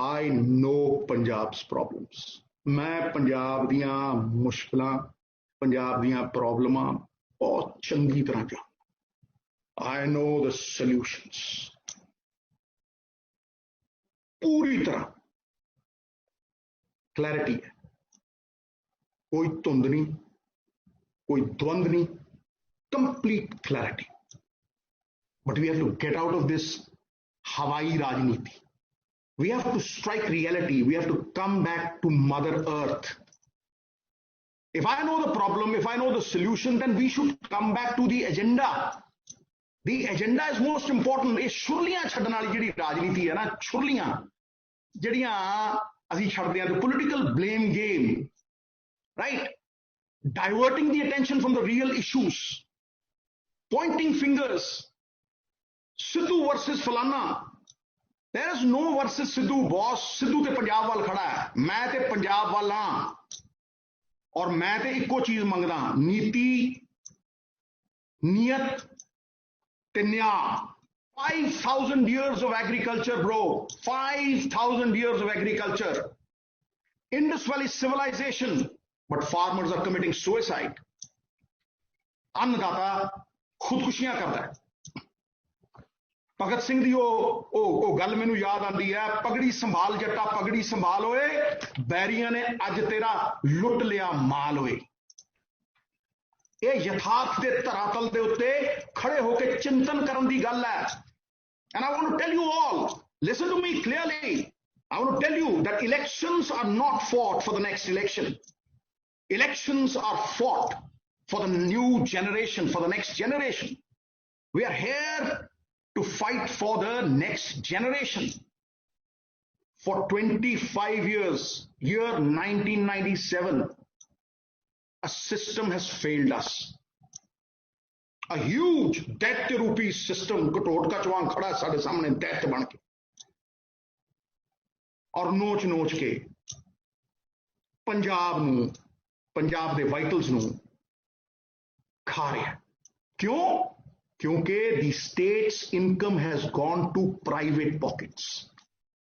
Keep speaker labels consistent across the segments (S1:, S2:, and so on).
S1: I know Punjab's problems. ਮੈਂ ਪੰਜਾਬ ਦੀਆਂ ਮੁਸ਼ਕਲਾਂ ਪੰਜਾਬ ਦੀਆਂ ਪ੍ਰੋਬਲਮਾਂ ਬਹੁਤ ਚੰਗੀ ਤਰ੍ਹਾਂ ਜਾਣਦਾ I know the solutions. ਪੂਰੀ ਤਰ੍ਹਾਂ ਕਲੈਰਿਟੀ ਹੈ ਕੋਈ ਧੁੰਦ ਨਹੀਂ ਕੋਈ ਦਵੰਦ ਨਹੀਂ complete clarity but we have to get out of this Hawaii Rajniti. We have to strike reality. We have to come back to Mother Earth. If I know the problem, if I know the solution, then we should come back to the agenda. The agenda is most important. ਇਹ ਛੁਰਲੀਆਂ ਛੱਡਣ ਵਾਲੀ ਜਿਹੜੀ ਰਾਜਨੀਤੀ ਹੈ ਨਾ ਛੁਰਲੀਆਂ ਜਿਹੜੀਆਂ ਅਸੀਂ ਛੱਡਦੇ ਹਾਂ the political blame game, right? Diverting the attention from the real issues, pointing fingers, Sidhu versus Falana. There is no versus Sidhu, boss. Sidhu ਤੇ ਪੰਜਾਬ ਵੱਲ ਖੜਾ ਹੈ ਮੈਂ ਤੇ ਪੰਜਾਬ ਵੱਲ ਹਾਂ ਔਰ ਮੈਂ ਤੇ ਇੱਕੋ ਚੀਜ਼ ਮੰਗਦਾ ਨੀਤੀ ਨੀਅਤ ਤੇ ਨਿਆਂ 5000 years of agriculture bro 5000 years of agriculture Indus Valley civilization but farmers are committing suicide ਅੰਨਦਾਤਾ ਖੁਦਕੁਸ਼ੀਆਂ ਕਰਦਾ ਹੈ ਭਗਤ ਸਿੰਘ ਦੀ ਉਹ ਉਹ ਉਹ ਗੱਲ ਮੈਨੂੰ ਯਾਦ ਆਉਂਦੀ ਹੈ ਪਗੜੀ ਸੰਭਾਲ ਜੱਟਾ ਪਗੜੀ ਸੰਭਾਲ ਓਏ ਬੈਰੀਆਂ ਨੇ ਅੱਜ ਤੇਰਾ ਲੁੱਟ ਲਿਆ ਮਾਲ ਓਏ ਇਹ ਯਥਾਰਥ ਦੇ ਧਰਾਤਲ ਦੇ ਉੱਤੇ ਖੜੇ ਹੋ ਕੇ ਚਿੰਤਨ ਕਰਨ ਦੀ ਗੱਲ ਹੈ and i want to tell you all listen to me clearly i want to tell you that elections are not fought for the next election elections are fought for the new generation for the next generation we are here to fight for the next generation. For 25 years, year 1997, a system has failed us. A huge debt rupee system ਕਟੋਟਕਾ ਚਵਾਂ ਖੜਾ ਸਾਡੇ ਸਾਹਮਣੇ debt ਬਣ ਕੇ ਔਰ ਨੋਚ ਨੋਚ ਕੇ ਪੰਜਾਬ ਨੂੰ ਪੰਜਾਬ ਦੇ ਵਾਈਟਲਸ ਨੂੰ ਖਾ ਰਿਹਾ ਕਿਉਂ ਕਿਉਂਕਿ the state's income has gone to private pockets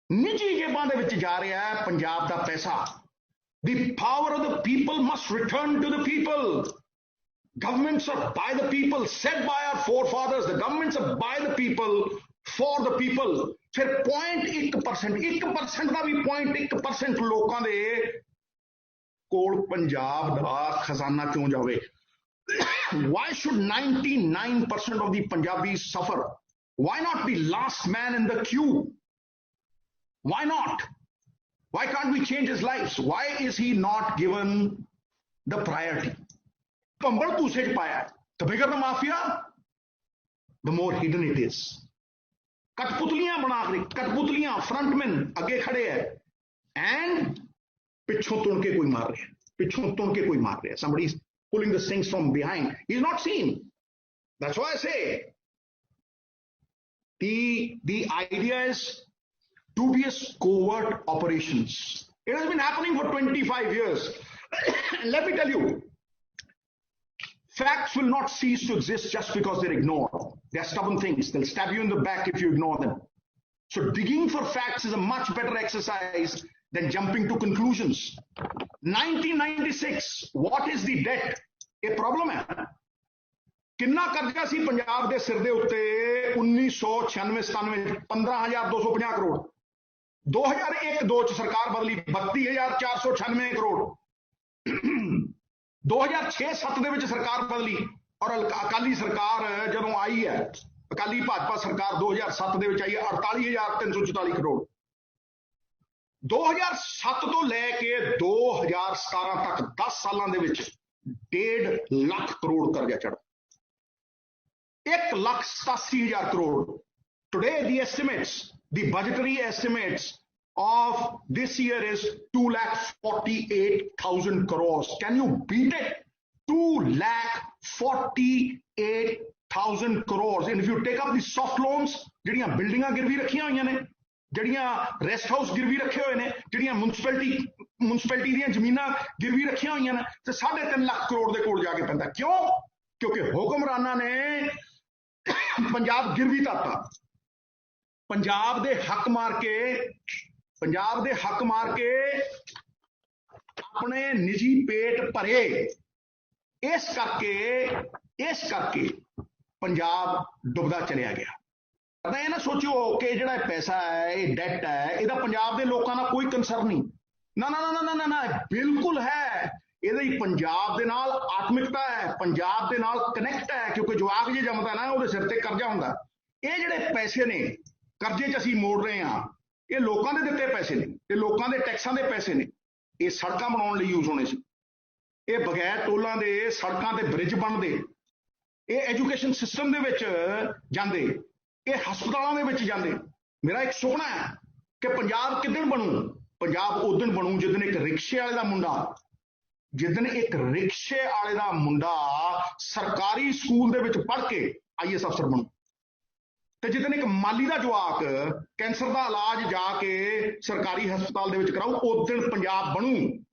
S1: ਨਿੱਜੀ ਜੇਬਾਂ ਦੇ ਵਿੱਚ ਜਾ ਰਿਹਾ ਹੈ ਪੰਜਾਬ ਦਾ ਪੈਸਾ the power of the people must return to the people governments are by the people set by our forefathers. The governments are by the people, for the people. ਫਿਰ 0.1% 1% ਦਾ ਵੀ 0.1% ਲੋਕਾਂ ਦੇ ਕੋਲ ਪੰਜਾਬ ਦਾ ਖਜ਼ਾਨਾ ਕਿਉਂ ਜਾਵੇ why should 99% of the Punjabis suffer? Why not be last man in the queue? Why not? Why can't we change his lives? Why is he not given the priority? The bigger the mafia, the more hidden it is. कठपुतलियां बना कठपुतलियां frontman आगे खड़े हैं and पिछों तुड़ के कोई मार रहे हैं पिछों तुड़ के कोई मार रहे हैं somebody pulling the strings from behind. He's not seen. That's why I say the, the idea is dubious covert operations. It has been happening for 25 years. Let me tell you, facts will not cease to exist just because they're ignored. They're stubborn things. They'll stab you in the back if you ignore them. So digging for facts is a much better exercise than jumping to conclusions. 1996, what is the debt? ਇਹ problem ਹੈ ਕਿੰਨਾ ਕਰਜ਼ਾ ਸੀ ਪੰਜਾਬ ਦੇ ਸਿਰ ਦੇ ਉੱਤੇ 1996 97 15250 ਕਰੋੜ 2001 2 ਚ ਸਰਕਾਰ ਬਦਲੀ 32496 ਕਰੋੜ 2006-7 ਦੇ ਵਿੱਚ ਸਰਕਾਰ ਬਦਲੀ ਔਰ ਅਕਾਲੀ ਸਰਕਾਰ ਜਦੋਂ ਆਈ ਹੈ ਅਕਾਲੀ ਭਾਜਪਾ ਸਰਕਾਰ 2007 ਦੇ ਵਿੱਚ ਆਈ ਹੈ 48344 ਕਰੋੜ 2007 ਤੋਂ ਲੈ ਕੇ 2017 ਤੱਕ 10 ਸਾਲਾਂ ਦੇ ਵਿੱਚ 1.5 ਲੱਖ ਕਰੋੜ ਕਰਜ਼ਾ ਚੜਾ 1 lakh 87000 crore today the estimates the budgetary estimates of this year is 2 lakh 48000 crores can you beat it 2 lakh 48000 crores and if you take up the soft loans ਜਿਹੜੀਆਂ ਬਿਲਡਿੰਗਾਂ ਗਿਰਵੀ ਰੱਖੀਆਂ ਹੋਈਆਂ ਨੇ ਜਿਹੜੀਆਂ ਰੈਸਟ ਹਾਊਸ ਗਿਰਵੀ ਰੱਖੇ ਹੋਏ ਨੇ, ਜਿਹੜੀਆਂ ਮਿਊਨਿਸਪੈਲਿਟੀ ਮਿਊਨਿਸਪੈਲਿਟੀ ਦੀਆਂ ਜ਼ਮੀਨਾਂ ਗਿਰਵੀ ਰੱਖੀਆਂ ਹੋਈਆਂ ਨੇ, ਤੇ 3.5 ਲੱਖ ਕਰੋੜ ਦੇ ਕੋਲ ਜਾ ਕੇ ਪੈਂਦਾ। ਕਿਉਂ? ਕਿਉਂਕਿ ਹੁਕਮਰਾਨਾਂ ਨੇ ਪੰਜਾਬ ਗਿਰਵੀ ਧਰਤਾ। ਪੰਜਾਬ ਦੇ ਹੱਕ ਮਾਰ ਕੇ, ਪੰਜਾਬ ਦੇ ਹੱਕ ਮਾਰ ਕੇ ਆਪਣੇ ਨਿੱਜੀ ਪੇਟ ਭਰੇ। ਇਸ ਕਰਕੇ ਇਸ ਕਰਕੇ ਪੰਜਾਬ ਡੁੱਬਦਾ ਚਲਿਆ ਗਿਆ। ਤਾਂ ਇਹ ਨਾ ਸੋਚਿਓ ਕਿ ਜਿਹੜਾ ਇਹ ਪੈਸਾ ਹੈ, ਇਹ ਡੈਟ ਹੈ, ਇਹਦਾ ਪੰਜਾਬ ਦੇ ਲੋਕਾਂ ਨਾਲ ਕੋਈ ਕੰਸਰਨ ਨਹੀਂ। ਨਾ ਨਾ ਨਾ ਨਾ ਨਾ ਨਾ ਬਿਲਕੁਲ ਹੈ। ਇਹਦੇ ਹੀ ਪੰਜਾਬ ਦੇ ਨਾਲ ਆਤਮਿਕਤਾ ਹੈ, ਪੰਜਾਬ ਦੇ ਨਾਲ ਕਨੈਕਟ ਹੈ, ਕਿਉਂਕਿ ਜਵਾਕ ਜੇ ਜੰਮਦਾ ਨਾ, ਉਹਦੇ ਸਿਰ ਤੇ ਕਰਜ਼ਾ ਹੁੰਦਾ। ਇਹ ਜਿਹੜੇ ਪੈਸੇ ਨੇ, ਕਰਜ਼ੇ 'ਚ ਅਸੀਂ ਮੋੜ ਰਹੇ ਹਾਂ, ਇਹ ਲੋਕਾਂ ਦੇ ਦਿੱਤੇ ਪੈਸੇ ਨੇ, ਇਹ ਲੋਕਾਂ ਦੇ ਟੈਕਸਾਂ ਦੇ ਪੈਸੇ ਨੇ। ਇਹ ਸੜਕਾਂ ਬਣਾਉਣ ਲਈ ਯੂਜ਼ ਹੋਣੇ ਸੀ। ਇਹ ਬਗੈਰ ਟੋਲਾਂ ਦੇ ਸੜਕਾਂ ਤੇ ਬ੍ਰਿਜ ਬਣਦੇ। ਇਹ ਐਜੂਕੇਸ਼ਨ ਸਿਸਟਮ ਦੇ ਵਿੱਚ ਜਾਂਦੇ। ਇਹ ਹਸਪਤਾਲਾਂ ਦੇ ਵਿੱਚ ਜਾਂਦੇ। ਮੇਰਾ ਇੱਕ ਸੁਪਨਾ ਹੈ ਕਿ ਪੰਜਾਬ ਕਿਦਣ ਬਣੂ? ਪੰਜਾਬ ਉਦੋਂ ਬਣੂ ਜਿੱਦਣ ਇੱਕ ਰਿਕਸ਼ੇ ਵਾਲੇ ਦਾ ਮੁੰਡਾ ਜਿੱਦਣ ਇੱਕ ਰਿਕਸ਼ੇ ਵਾਲੇ ਦਾ ਮੁੰਡਾ ਸਰਕਾਰੀ ਸਕੂਲ ਦੇ ਵਿੱਚ ਪੜ੍ਹ ਕੇ ਆਈਐਸ ਅਫਸਰ ਬਣੂ। ਤੇ ਜਿੱਦਣ ਇੱਕ ਮਾਲੀ ਦਾ ਜਵਾਕ ਕੈਂਸਰ ਦਾ ਇਲਾਜ ਜਾ ਕੇ ਸਰਕਾਰੀ ਹਸਪਤਾਲ ਦੇ ਵਿੱਚ ਕਰਾਊ ਉਦੋਂ ਪੰਜਾਬ ਬਣੂ।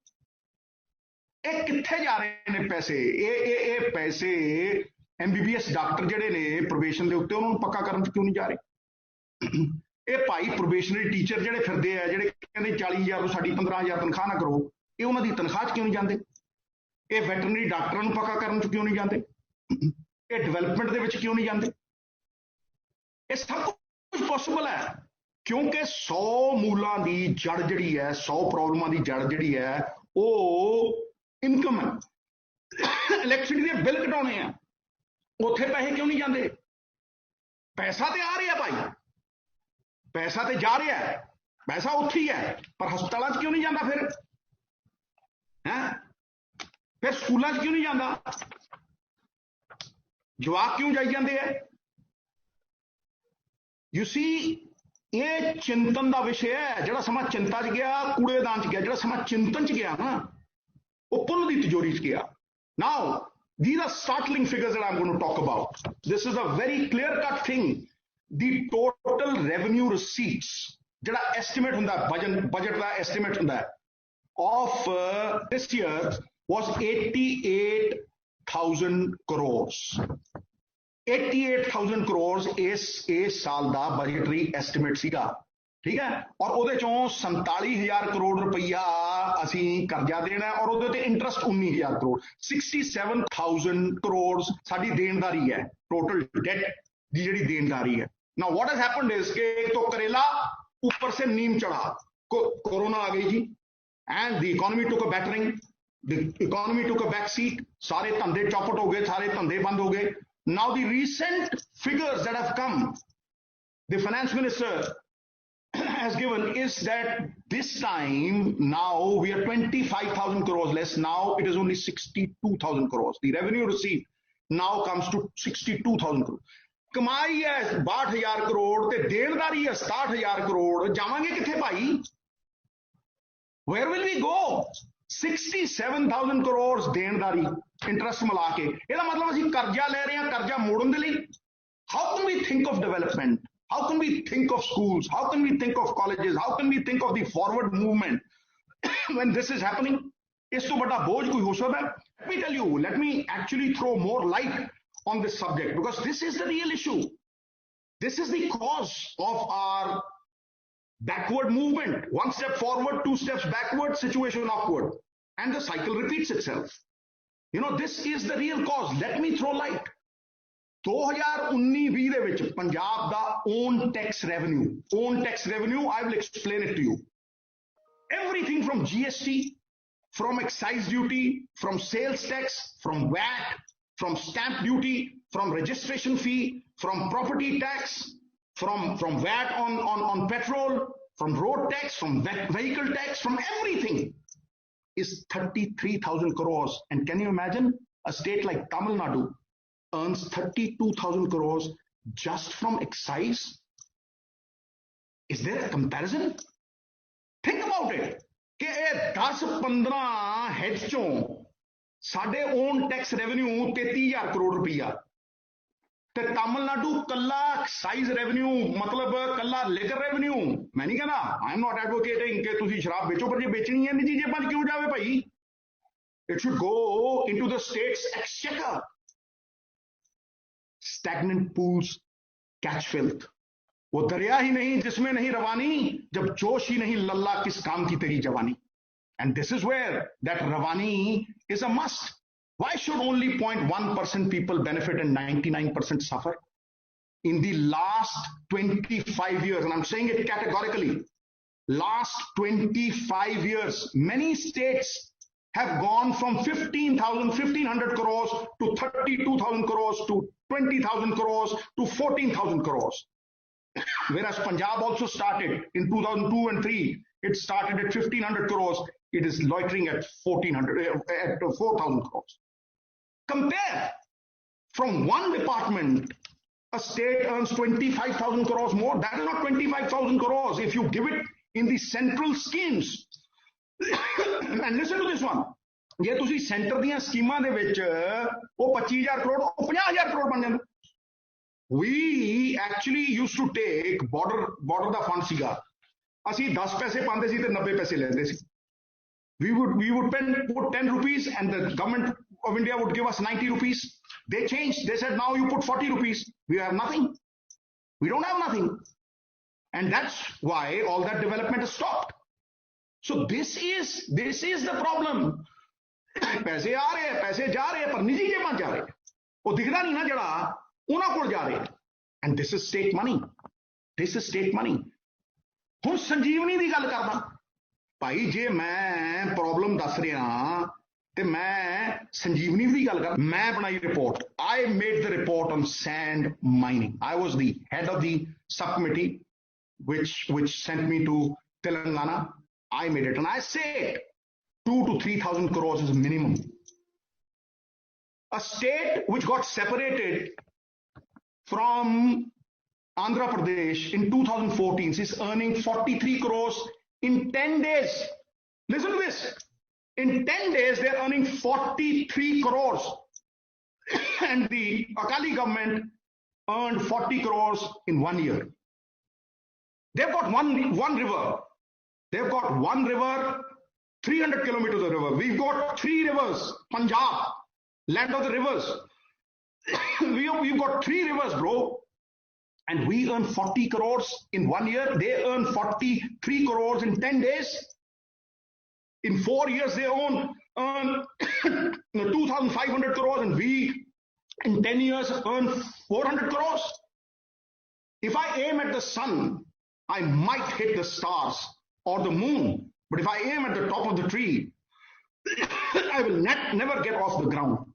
S1: ਇਹ ਕਿੱਥੇ ਜਾ ਰਹੇ ਨੇ ਪੈਸੇ? ਇਹ ਇਹ ਇਹ ਪੈਸੇ ਐਮਬੀਬੀਐਸ ਡਾਕਟਰ ਜਿਹੜੇ ਨੇ ਪ੍ਰੋਬੇਸ਼ਨ ਦੇ ਉੱਤੇ, ਉਹਨਾਂ ਨੂੰ ਪੱਕਾ ਕਰਨ ਚ ਕਿਉਂ ਨਹੀਂ ਜਾ ਰਹੇ? ਇਹ ਭਾਈ ਪ੍ਰੋਬੇਸ਼ਨਰੀ ਟੀਚਰ ਜਿਹੜੇ ਫਿਰਦੇ ਆ, ਜਿਹੜੇ ਕਹਿੰਦੇ 40000 ਤੋਂ ਸਾਡੀ 15000 ਤਨਖਾਹ ਨਾ ਕਰੋ, ਇਹ ਉਹਨਾਂ ਦੀ ਤਨਖਾਹ 'ਚ ਕਿਉਂ ਨਹੀਂ ਜਾਂਦੇ? ਇਹ ਵੈਟਰਨਰੀ ਡਾਕਟਰਾਂ ਨੂੰ ਪੱਕਾ ਕਰਨ 'ਚ ਕਿਉਂ ਨਹੀਂ ਜਾਂਦੇ? ਇਹ ਡਿਵੈਲਪਮੈਂਟ ਦੇ ਵਿੱਚ ਕਿਉਂ ਨਹੀਂ ਜਾਂਦੇ? ਇਹ ਸਭ ਕੁਝ ਪੋਸੀਬਲ ਹੈ, ਕਿਉਂਕਿ 100 ਮੂਲਾਂ ਦੀ ਜੜ ਜਿਹੜੀ ਹੈ 100 ਪ੍ਰੋਬਲਮਾਂ ਦੀ ਜੜ ਜਿਹੜੀ ਹੈ, ਉਹ ਇਨਕਮ ਹੈ। ਇਲੈਕਟ੍ਰਿਸਿਟੀ ਦੇ ਬਿੱਲ ਘਟਾਉਣੇ ਆ। ਉੱਥੇ ਪੈਸੇ ਕਿਉਂ ਨਹੀਂ ਜਾਂਦੇ? ਪੈਸਾ ਤੇ ਆ ਰਿਹਾ ਭਾਈ। ਪੈਸਾ ਤੇ ਜਾ ਰਿਹਾ ਹੈ। ਪੈਸਾ ਉੱਥੇ ਹੀ ਹੈ, ਪਰ ਹਸਪਤਾਲਾਂ 'ਚ ਕਿਉਂ ਨਹੀਂ ਜਾਂਦਾ ਫਿਰ? ਹੈ? ਫਿਰ ਸਕੂਲਾਂ 'ਚ ਕਿਉਂ ਨਹੀਂ ਜਾਂਦਾ? ਜਵਾਕ ਕਿਉਂ ਜਾਈ ਜਾਂਦੇ ਆ? ਯੂ ਸੀ ਇਹ ਚਿੰਤਨ ਦਾ ਵਿਸ਼ੇ ਹੈ, ਜਿਹੜਾ ਸਮਾਂ ਚਿੰਤਾ 'ਚ ਗਿਆ, ਕੂੜੇਦਾਨ 'ਚ ਗਿਆ, ਜਿਹੜਾ ਸਮਾਂ ਚਿੰਤਨ 'ਚ ਗਿਆ ਨਾ ਉਹ ਪੁੰਨ ਦੀ ਤਿਜੋਰੀ 'ਚ ਗਿਆ। Now these are startling figures that I'm going to talk about. This is a very clear cut thing. The total revenue receipts, ਜਿਹੜਾ estimate ਹੁੰਦਾ budget budget ਦਾ estimate ਹੁੰਦਾ of uh, this year was 88,000 crores. 88,000 crores ਇਸ ਇਸ ਸਾਲ ਦਾ budgetary estimate ਸੀਗਾ ਠੀਕ ਹੈ ਔਰ ਉਹਦੇ ਚੋਂ 47000 ਕਰੋੜ ਰੁਪਈਆ ਅਸੀਂ ਕਰਜ਼ਾ ਦੇਣਾ ਔਰ ਉਹਦੇ ਤੇ ਇੰਟਰਸਟ 19000 ਕਰੋੜ 67000 ਕਰੋੜ ਸਾਡੀ ਦੇਣਦਾਰੀ ਹੈ ਟੋਟਲ ਡੈਟ ਦੀ ਜਿਹੜੀ ਦੇਣਦਾਰੀ ਹੈ ਨਾ ਵਾਟ ਹੈਜ਼ ਹੈਪਨਡ ਇਸ ਕੇ ਇੱਕ ਤੋਂ ਕਰੇਲਾ ऊपर से नीम चढ़ा कोरोना आ गई जी and the economy took a the economy took a seat सारे धंधे चौपट हो गए, सारे धंधे बंद हो गए। Now the recent figures that have come the finance minister has given is that this time now we are 25,000 crores less. Now it is only 62,000 crores. The revenue received now comes to 62,000 crores. ਕਮਾਈ ਹੈ 62000 ਕਰੋੜ ਤੇ ਦੇਣਦਾਰੀ ਹੈ 67000 ਕਰੋੜ ਜਾਵਾਂਗੇ ਕਿੱਥੇ ਭਾਈ where will we go 67000 crore ਦੇਣਦਾਰੀ interest ਮਿਲਾ ਕੇ ਇਹਦਾ ਮਤਲਬ ਅਸੀਂ ਕਰਜ਼ਾ ਲੈ ਰਹੇ ਹਾਂ ਕਰਜ਼ਾ ਮੋੜਨ ਦੇ ਲਈ how can we think of development how can we think of schools? How can we think of colleges? How can we think of the forward movement when this is happening? let me tell you let me actually throw more light on this subject because this is the real issue. This is the cause of our backward movement. One step forward two steps backward situation awkward and the cycle repeats itself. You know this is the real cause. Let me throw light. 2019-20 ਦੇ ਵਿੱਚ ਪੰਜਾਬ ਦਾ own tax revenue own tax revenue I will explain it to you everything from GST, from excise duty, from sales tax, from VAT, from stamp duty, from registration fee, from property tax, from, from VAT on, on, on petrol, from road tax, from ve- vehicle tax, from everything is 33,000 crores. And can you imagine a state like Tamil Nadu earns 32,000 crores just from excise? Is there a comparison? Think about it ਕਿ ਇਹ 10 15 heads ਚੋਂ ਸਾਡੇ on tax revenue 33000 crore ਰੁਪਈਆ ਤੇ ਤਾਮਿਲਨਾਡੂ ਕੱਲਾ exercise revenue ਮਤਲਬ ਕੱਲਾ liquor revenue ਮੈਂ ਨਹੀਂ ਕਹਿੰਦਾ ਆਈ ਐਮ ਨਾਟ ਐਡਵੋਕੇਟਿੰਗ ਕਿ ਤੁਸੀਂ ਸ਼ਰਾਬ ਵੇਚੋ ਪਰ ਜੇ ਵੇਚਣੀ ਹੈ ਨਿੱਜੀ ਜੇਬਾਂ 'ਚ ਕਿਉਂ ਜਾਵੇ ਭਾਈ it should go into the state's exchequer stagnant pools catch filth वो दरिया ही नहीं जिसमें नहीं रवानी जब जोश ही नहीं लल्ला किस काम की तेरी जवानी and this is where that Rawani is a must why should only 0.1% people benefit and 99% suffer in the last 25 years and i'm saying it categorically last 25 years many states have gone from 15,000 1500 crores to 32,000 crores to 20,000 crores to 14,000 crores Whereas Punjab also started in 2002 and 3, it started at 1500 crores. It is loitering at 1400, uh, at 4000 crores. Compare from one department, a state earns 25,000 crores more. That is not 25,000 crores. If you give it in the central schemes, and listen to this one. ਜੇ ਤੁਸੀਂ centre ਦੀਆਂ ਸਕੀਮਾਂ ਦੇ ਵਿੱਚ ਉਹ 25000 ਕਰੋੜ ਉਹ 50000 ਕਰੋੜ ਬਣ ਜਾਂਦਾ we actually used to take border border ਦਾ ਫੰਡ ਸੀਗਾ ਅਸੀਂ 10 ਪੈਸੇ ਪਾਉਂਦੇ ਸੀ ਤੇ 90 ਪੈਸੇ ਲੈਂਦੇ ਸੀ we would we would pen, put 10 rupees and the government of India would give us 90 rupees they changed they said now you put 40 rupees we have nothing we don't have nothing and that's why all that development has stopped so this is this is the problem ਪੈਸੇ ਆ ਰਹੇ ਆ ਪੈਸੇ ਜਾ ਰਹੇ ਆ ਪਰ ਨਿੱਜੀ ਜੇਬਾਂ 'ਚ ਜਾ ਰਹੇ ਆ। ਉਹ ਦਿਖਦਾ ਨਹੀਂ ਨਾ ਜਿਹੜਾ ਉਹਨਾਂ ਕੋਲ ਜਾ ਰਹੇ and this is state money this is state money ਹੁਣ ਸੰਜੀਵਨੀ ਦੀ ਗੱਲ ਕਰਦਾ ਭਾਈ ਜੇ ਮੈਂ ਪ੍ਰੋਬਲਮ ਦੱਸ ਰਿਹਾ ਤੇ ਮੈਂ ਸੰਜੀਵਨੀ ਦੀ ਗੱਲ ਕਰ ਮੈਂ ਬਣਾਈ report I made the report on sand mining I was the head of the sub committee which which sent me to telangana i made it and i said 2 to 3000 crores is minimum a state which got separated from Andhra Pradesh in 2014 is earning 43 crores in 10 days. Listen to this. In 10 days, they're earning 43 crores. and the Akali government earned 40 crores in one year. They've got one, one river. They've got one river, 300 kilometers of river. We've got three rivers. Punjab, land of the rivers. we have, we've got three rivers, bro. And we earn 40 crores in one year. They earn 43 crores in 10 days. In four years, they own earn 2,500 crores, and we in 10 years earn 400 crores. If I aim at the sun, I might hit the stars or the moon. But if I aim at the top of the tree, I will net, never get off the ground.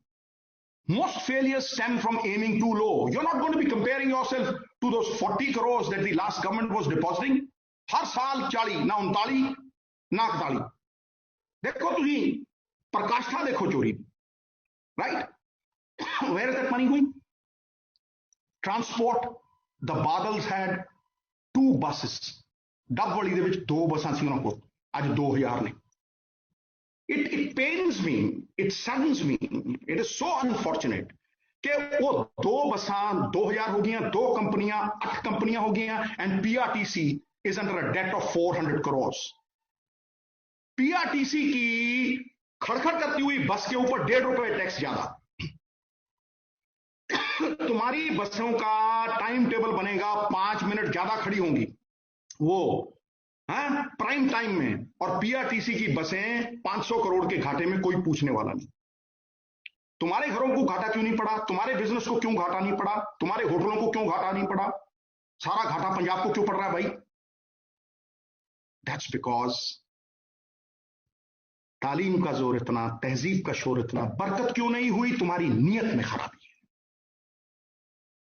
S1: Most failures stem from aiming too low. You're not going to be comparing yourself to those 40 crores that the last government was depositing. ਹਰ ਸਾਲ 40 ਨਾ 39 ਨਾ 41 ਦੇਖੋ ਤੁਸੀਂ ਪ੍ਰਕਾਸ਼ਠਾ ਦੇਖੋ ਚੋਰੀ right where is that money going transport the badals had two buses ਡੱਬ ਵਾਲੀ ਦੇ ਵਿੱਚ ਦੋ ਬੱਸਾਂ ਸੀ ਉਹਨਾਂ ਕੋਲ आज 2000 ने it it pains me it saddens me it is so unfortunate कि वो दो बसा दो हज़ार हो गई, दो कंपनियाँ अठ कंपनियाँ हो गई and PRTC is under a debt of R TC की खड़खड़ करती हुई बस के ऊपर डेढ़ रुपए टैक्स ज़्यादा। तुम्हारी बसों का टाइम टेबल बनेगा, पाँच मिनट ज़्यादा खड़ी होंगी। वो हाँ? प्राइम टाइम में। और पीआरटीसी की बसें 500 करोड़ के घाटे में कोई पूछने वाला नहीं। तुम्हारे घरों को घाटा क्यों नहीं पड़ा? तुम्हारे बिज़नेस को क्यों घाटा नहीं पड़ा? तुम्हारे होटलों को क्यों घाटा नहीं पड़ा? सारा घाटा पंजाब को क्यों पड़ रहा है भाई? दैट्स बिकॉज़ तालीम का ज़ोर इतना, तहजीब का शोर इतना, बरकत क्यों नहीं हुई? तुम्हारी नीयत में खराबी है।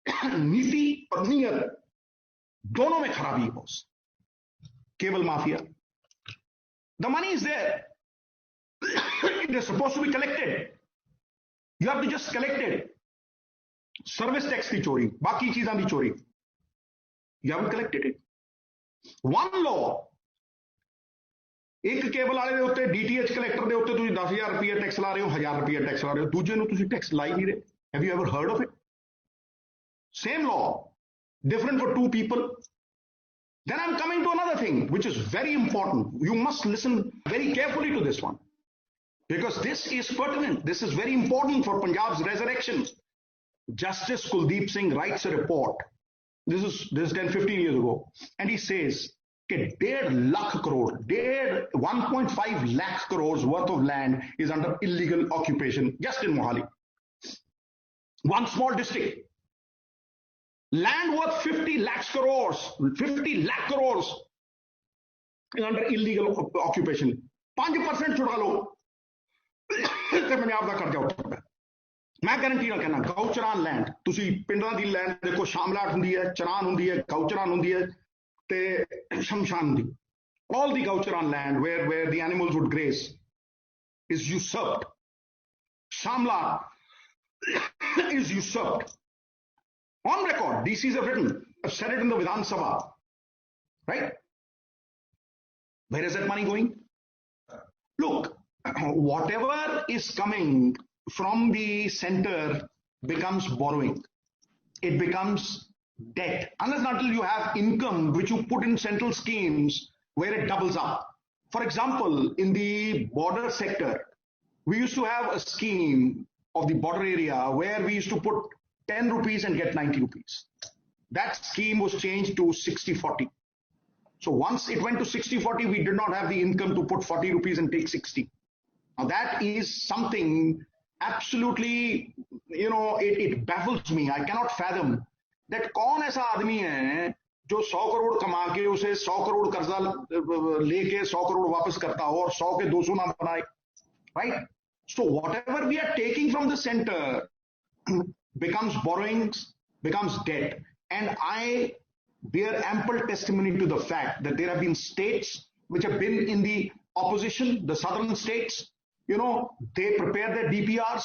S1: नीति और नीयत दोनों में खराबी है boss cable mafia the money is there it is suppose to be collected you have to just collected service tax की चोरी बाकी चीजां की चोरी you have collected it one law ਇੱਕ ਕੇਬਲ ਵਾਲੇ ਦੇ ਉੱਤੇ ਡੀਟੀਐਚ ਕਲੈਕਟਰ ਦੇ ਉੱਤੇ ਤੁਸੀਂ 10000 ਰੁਪਏ ਟੈਕਸ ਲਾ ਰਹੇ ਹੋ 1000 ਰੁਪਏ ਟੈਕਸ ਲਾ ਰਹੇ ਹੋ ਦੂਜੇ ਨੂੰ ਤੁਸੀਂ ਟੈਕਸ ਲਾ ਹੀ ਨਹੀਂ ਰਹੇ have you ever heard of it same law different for two people Then I'm coming to another thing, which is very important. You must listen very carefully to this one because this is pertinent. This is very important for Punjab's resurrection. Justice Kuldeep Singh writes a report. This is this is 10, 15 years ago. And he says, okay, dead lakh crore, dead 1.5 lakh crores worth of land is under illegal occupation just in Mohali. One small district land worth 50 lakhs crores 50 lakh crores is under illegal occupation 5% ਛੁਡਾ ਲਓ ਤੇ ਪੰਜਾਬ ਦਾ ਕਰਜ਼ਾ ਉੱਠਦਾ ਮੈਂ guarantee ਨਾਲ ਕਹਿੰਦਾ ਗਊਚਰਾਨ land ਤੁਸੀਂ ਪਿੰਡਾਂ ਦੀ ਲੈਂਡ ਦੇਖੋ ਸ਼ਾਮਲਾਟ ਹੁੰਦੀ ਹੈ ਚਰਾਨ ਹੁੰਦੀ ਹੈ ਗਊਚਰਾਨ ਹੁੰਦੀ ਹੈ ਤੇ ਸ਼ਮਸ਼ਾਨ ਹੁੰਦੀ all the gaucharan land where where the animals would graze is usurped shamla is usurped on record dcs have written i've said it in the vidhan sabha. Right? Where is that money going? Look whatever is coming from the center becomes borrowing. It becomes debt. Unless until you have income which you put in central schemes where it doubles up. For example in the border sector we used to have a scheme of the border area where we used to put 10 rupees and get 90 rupees that scheme was changed to 60 40 so once it went to 60 40 we did not have the income to put 40 rupees and take 60 now that is something absolutely, you know, it, it baffles me. I cannot fathom that कौन ऐसा आदमी है जो 100 करोड़ कमा के उसे 100 करोड़ कर्जा लेके 100 करोड़ वापस करता हो और 100 के 200 ना बनाए right so whatever we are taking from the center becomes borrowings, becomes debt. And I bear ample testimony to the fact that there have been states which have been in the opposition, the southern states, you know, they prepare their DPRs,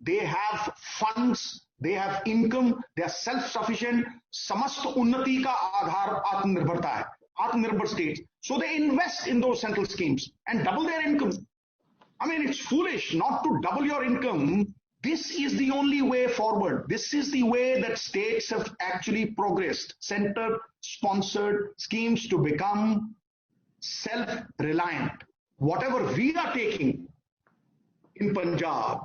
S1: they have funds, they have income, they are self-sufficient. Samast unnati ka aadhar atmanirbharta hai, atmanirbhar states. So they invest in those central schemes and double their income. I mean, it's foolish not to double your income this is the only way forward. This is the way that states have actually progressed. Center sponsored schemes to become self-reliant. Whatever we are taking in Punjab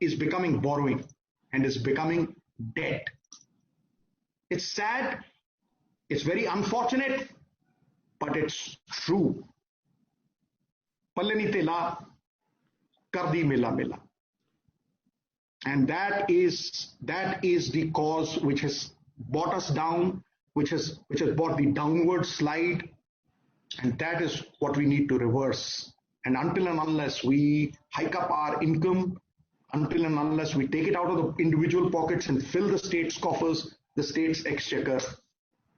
S1: is becoming borrowing and is becoming debt. It's sad, it's very unfortunate, but it's true. Tela, kardi mela mela. And that is that is the cause which has brought us down, which has which has brought the downward slide, and that is what we need to reverse. And until and unless we hike up our income, until and unless we take it out of the individual pockets and fill the state's coffers, the state's exchequer,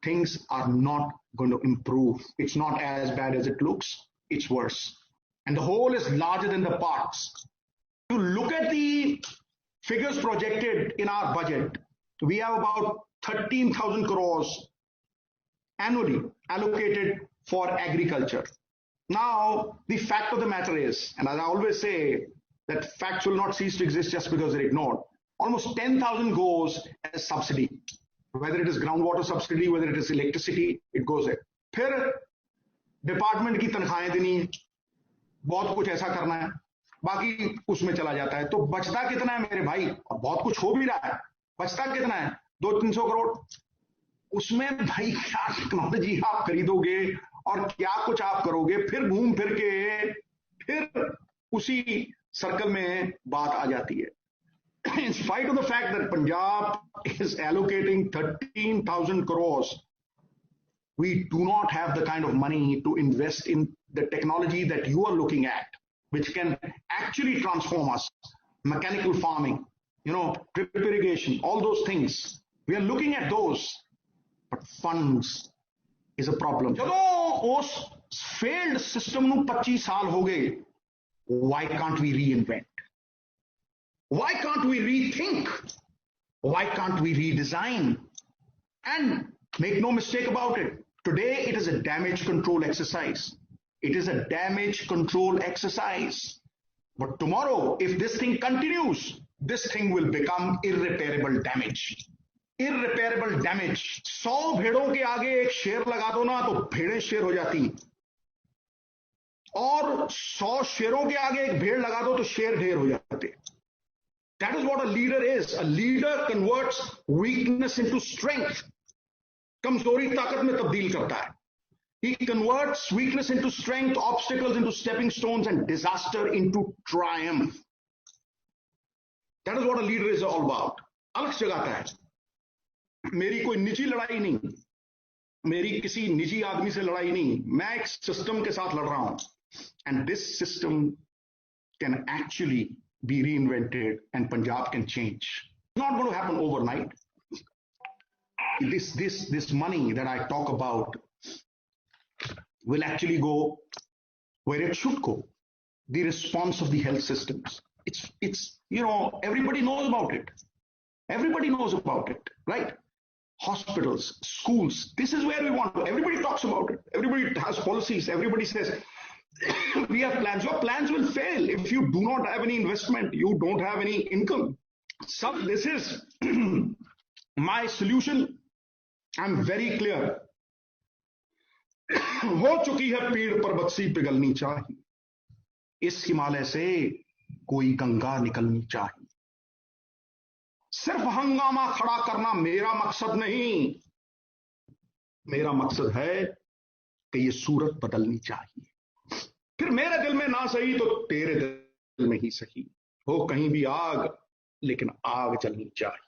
S1: things are not going to improve. It's not as bad as it looks, it's worse. And the whole is larger than the parts. To look at the figures projected in our budget, we have about 13,000 crores annually allocated for agriculture. Now, the fact of the matter is, and as I always say, that facts will not cease to exist just because they're ignored. Almost 10,000 goes as subsidy. Whether it is groundwater subsidy, whether it is electricity, it goes there. फिर department की तनख्वाहें देनी है बहुत कुछ ऐसा करना है बाकी उसमें चला जाता है। तो बचता कितना है मेरे भाई? और बहुत कुछ हो भी रहा है। बचता कितना है? दो तीन सौ करोड़। उसमें भाई क्या टेक्नोलॉजी आप खरीदोगे और क्या कुछ आप करोगे? फिर घूम फिर के, फिर उसी सर्कल में बात आ जाती है। In spite of the fact that Punjab is allocating thirteen thousand crores we do not have the kind of money to invest in the technology that you are looking at which can actually transform us. Mechanical farming, you know, drip irrigation, all those things. We are looking at those, but funds is a problem. ਜਦੋਂ ਉਸ failed system ਨੂੰ 25 ਸਾਲ ਹੋ ਗਏ why can't we reinvent why can't we rethink why can't we redesign and make no mistake about it today it is a damage control exercise it is a damage control exercise but tomorrow if this thing continues this thing will become irreparable damage irreparable damage सौ भेड़ों के आगे एक शेर लगा दो ना तो भेड़ें शेर हो जाती और सौ शेरों के आगे एक भेड़ लगा दो तो शेर ढेर हो जाते that is what a leader is a leader converts weakness into strength कमजोरी ताकत में तब्दील करता है he converts weakness into strength obstacles into stepping stones and disaster into triumph that is what a leader is all about अलग जगाता है मेरी कोई निजी लड़ाई नहीं मेरी किसी निजी आदमी से लड़ाई नहीं मैं एक सिस्टम के साथ लड़ रहा हूं and this system can actually be reinvented and Punjab can change. It's not going to happen overnight. This, this, this money that I talk about will actually go where it should go. The response of the health systems. It's, it's, you know, everybody knows about it. Everybody knows about it, right? Hospitals, schools. This is where we want to. Everybody talks about it. Everybody has policies. Everybody says, we have plans. Your plans will fail if you do not have any investment, you don't have any income. So this is my solution. I'm very clear. हो चुकी है पीड़ पर बत्सी पिघलनी चाहिए। इस हिमालय से कोई गंगा निकलनी चाहिए। सिर्फ़ हंगामा खड़ा करना मेरा मकसद नहीं। मेरा मकसद है कि ये सूरत बदलनी चाहिए। फिर मेरे दिल में ना सही तो तेरे दिल में ही सही। हो कहीं भी आग, लेकिन आग जलनी चाहिए।